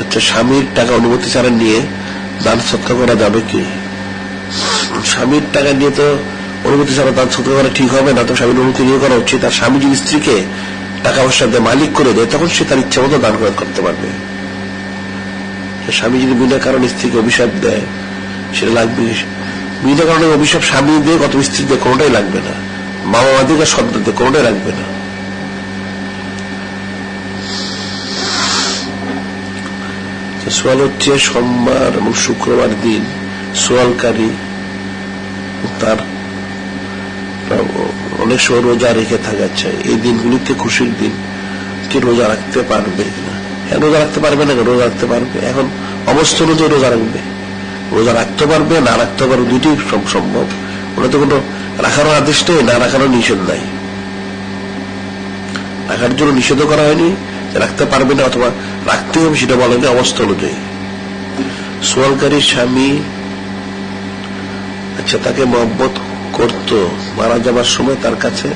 আচ্ছা স্বামীর টাকা অনুমতি ছাড়া নিয়ে দান সৎকার করা যাবে কি? স্বামীর টাকা নিয়ে তো অনুমতি ছাড়া দান সৎকার করা ঠিক হবে না, তো স্বামীর অনুমতি নিয়ে করা উচিত। আর স্বামী যদি স্ত্রীকে টাকা পয়সা দিয়ে মালিক করে দেয়, তখন সে তার ইচ্ছা মতো দান করতে পারবে। স্বামী যদি বিনা কারণে স্ত্রীকে অভিশাপ দেয়, সেটা লাগবে বিনা কারণে অভিশাপ স্বামী দিয়ে কত স্ত্রী দিয়ে কোনোটাই লাগবে না। মা বাবা মাদিকে সন্তান দিয়ে কোনোটাই লাগবে না। সোয়াল হচ্ছে সোমবার এবং শুক্রবার দিন সোয়ালকারী তার অনেক সময় রোজা রেখে থাকা চাই। এই দিনগুলিতে খুশির দিন। কি রোজা রাখতে পারবে না? হ্যাঁ রোজা রাখতে পারবে না রোজা রাখতে পারবে। এখন অবস্থা অনুযায়ী রোজা রাখবে। রোজা রাখতে পারবে, না রাখতে পারবে দুটি সম্ভব। ওটা তো কোনো রাখারও আদেশ নেই, না রাখারও নিষেধ নাই। রাখার জন্য নিষেধ করা হয়নি রাখতে পারবে না অথবা রাখতে হবে সেটা বলেনি অবস্থা অনুযায়ী। সোয়ালকারী স্বামী আচ্ছা তাকে মহব্বত করত, মারা যাবার সময় তার কাছে,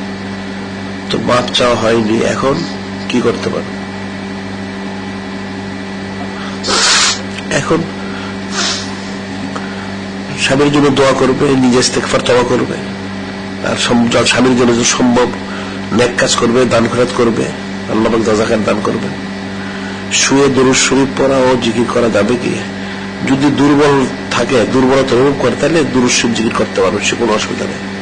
তো মাপ চাওয়া হয়নি, এখন কি করতে পারে এখন স্বামীর জন্য দোয়া করবে, নিজে ইস্তেকফার তবা করবে। আর স্বামীর জন্য সম্ভব, নেক কাজ করবে, দান খরচ করবে, আল্লাহ দাজাখান দান করবে শুয়ে দরুদ শরীফ পড়া ও জিকির করা যাবে কি? যদি দুর্বল থাকে, দুর্বলতা অনুভব করে, তাহলে দুরুদ শরীফ জিকির করতে পারবে, সে কোনো অসুবিধা নেই।